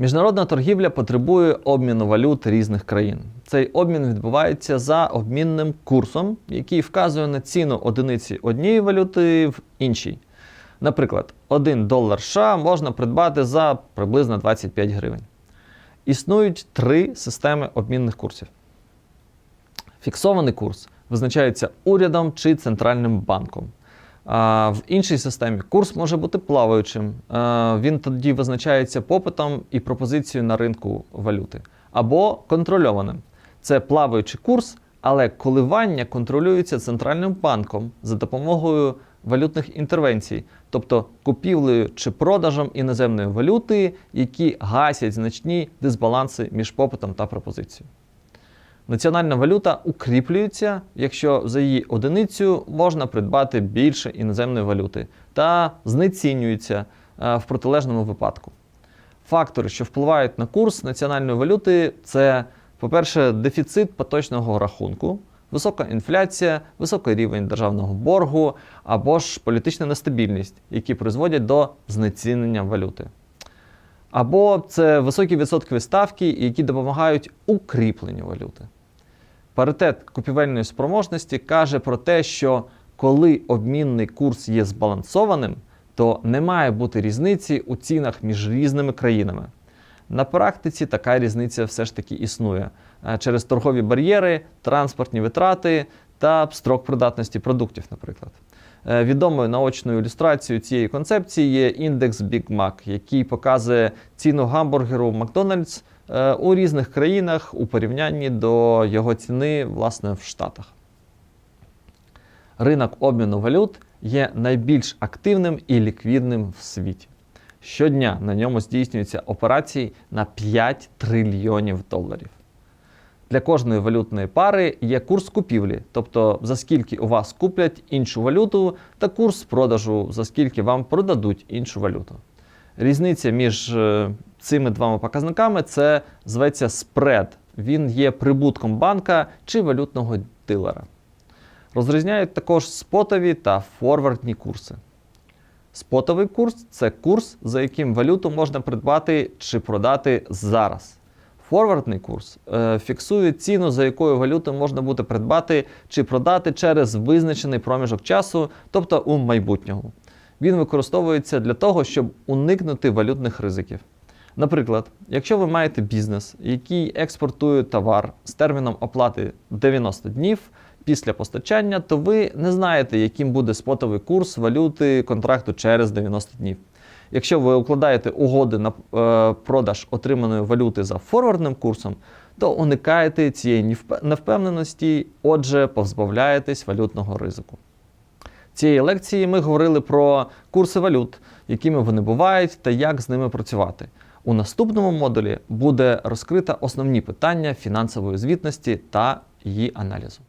Міжнародна торгівля потребує обміну валют різних країн. Цей обмін відбувається за обмінним курсом, який вказує на ціну одиниці однієї валюти в іншій. Наприклад, 1 долар США можна придбати за приблизно 25 гривень. Існують три системи обмінних курсів. Фіксований курс визначається урядом чи центральним банком. В іншій системі курс може бути плаваючим. Він тоді визначається попитом і пропозицією на ринку валюти. Або контрольованим. Це плаваючий курс, але коливання контролюється центральним банком за допомогою валютних інтервенцій, тобто купівлею чи продажем іноземної валюти, які гасять значні дисбаланси між попитом та пропозицією. Національна валюта укріплюється, якщо за її одиницю можна придбати більше іноземної валюти, та знецінюється е, в протилежному випадку. Фактори, що впливають на курс національної валюти, це, по-перше, дефіцит поточного рахунку, висока інфляція, високий рівень державного боргу або ж політична нестабільність, які призводять до знецінення валюти. Або це високі відсоткові ставки, які допомагають укріпленню валюти. Паритет купівельної спроможності каже про те, що коли обмінний курс є збалансованим, то не має бути різниці у цінах між різними країнами. На практиці така різниця все ж таки існує е, через торгові бар'єри, транспортні витрати та строк придатності продуктів, наприклад. Е, Відомою наочною ілюстрацією цієї концепції є індекс Big Mac, який показує ціну гамбургеру Макдональдс е, у різних країнах у порівнянні до його ціни власне в Штатах. Ринок обміну валют є найбільш активним і ліквідним в світі. Щодня на ньому здійснюються операції на 5 трильйонів доларів. Для кожної валютної пари є курс купівлі, тобто за скільки у вас куплять іншу валюту, та курс продажу, за скільки вам продадуть іншу валюту. Різниця між е, цими двома показниками це зветься спред. Він є прибутком банка чи валютного дилера. Розрізняють також спотові та форвардні курси. Спотовий курс це курс, за яким валюту можна придбати чи продати зараз. Форвардний курс е, фіксує ціну, за якою валюту можна буде придбати чи продати через визначений проміжок часу, тобто у майбутньому. Він використовується для того, щоб уникнути валютних ризиків. Наприклад, якщо ви маєте бізнес, який експортує товар з терміном оплати 90 днів після постачання, то ви не знаєте, яким буде спотовий курс валюти контракту через 90 днів. Якщо ви укладаєте угоди на е, продаж отриманої валюти за форвардним курсом, то уникаєте цієї невпевненості, отже, позбавляєтесь валютного ризику. Цієї лекції ми говорили про курси валют, якими вони бувають та як з ними працювати. У наступному модулі буде розкрита основні питання фінансової звітності та її аналізу.